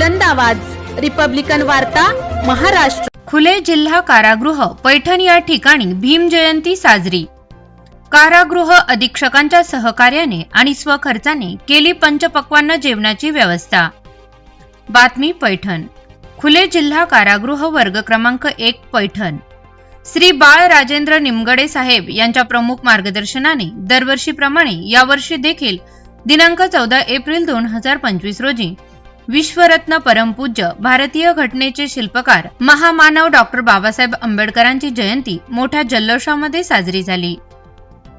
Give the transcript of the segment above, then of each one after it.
बुलंद आवाज. रिपब्लिकन वार्ता महाराष्ट्र. खुले जिल्हा कारागृह पैठण या ठिकाणी भीम जयंती साजरी. कारागृह अधीक्षकांच्या सहकार्याने आणि स्वखर्चाने केली पंचपक्वांना जेवणाची व्यवस्था. बातमी पैठण. खुले जिल्हा कारागृह वर्ग क्रमांक एक पैठण. श्री बाळ राजेंद्र निमगडे साहेब यांच्या प्रमुख मार्गदर्शनाने दरवर्षीप्रमाणे यावर्षी देखील दिनांक चौदा एप्रिल दोन हजार पंचवीस रोजी विश्वरत्न परमपूज्य भारतीय घटनेचे शिल्पकार महामानव डॉक्टर बाबासाहेब आंबेडकरांची जयंती मोठ्या जल्लोषामध्ये साजरी झाली.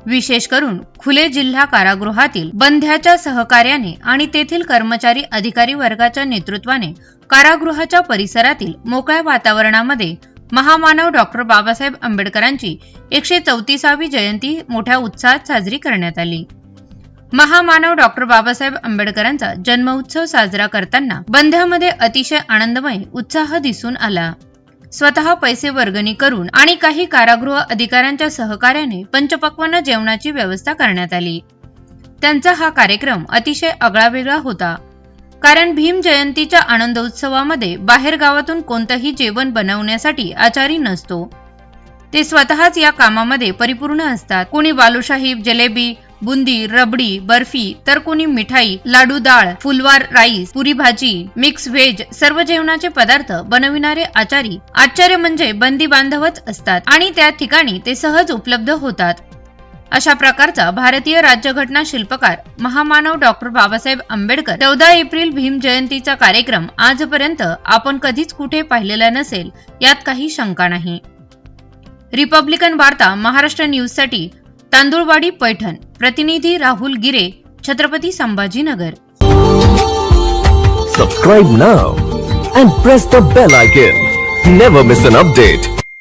विशेष करून खुले जिल्हा कारागृहातील बंध्याच्या सहकार्याने आणि तेथील कर्मचारी अधिकारी वर्गाच्या नेतृत्वाने कारागृहाच्या परिसरातील मोकळ्या वातावरणामध्ये महामानव डॉक्टर बाबासाहेब आंबेडकरांची एकशे चौतीसावी जयंती मोठ्या उत्साहात साजरी करण्यात आली. महामानव डॉक्टर बाबासाहेब आंबेडकरांचा जन्मोत्सव साजरा करताना बंध्यामध्ये अतिशय आनंदमय उत्साह दिसून आला. स्वतः पैसे वर्गणी करून आणि काही कारागृह अधिकाऱ्यांच्या सहकार्याने पंचपक्वान जेवणाची व्यवस्था करण्यात आली. त्यांचा हा कार्यक्रम अतिशय आगळावेगळा होता. कारण भीम जयंतीच्या आनंदोत्सवामध्ये बाहेर गावातून कोणतंही जेवण बनवण्यासाठी आचारी नसतो. ते स्वतःच या कामामध्ये परिपूर्ण असतात. कोणी बालुशाही जलेबी बुंदी रबडी बर्फी तर कोणी मिठाई लाडू डाळ फुलवार राईस पुरी भाजी मिक्स व्हेज सर्व जेवणाचे पदार्थ बनविणारे आचारी. आश्चर्य म्हणजे बंदी बांधवच असतात आणि त्या ठिकाणी ते सहज उपलब्ध होतात. अशा प्रकारचा भारतीय राज्यघटना शिल्पकार महामानव डॉक्टर बाबासाहेब आंबेडकर चौदा एप्रिल भीम जयंतीचा कार्यक्रम आजपर्यंत आपण कधीच कुठे पाहिलेला नसेल यात काही शंका नाही. रिपब्लिकन वार्ता महाराष्ट्र न्यूजसाठी तांदुळवाडी पैठण प्रतिनिधी Rahul Gire Chhatrapati Sambhajinagar Subscribe now and press the bell icon. Never miss an update.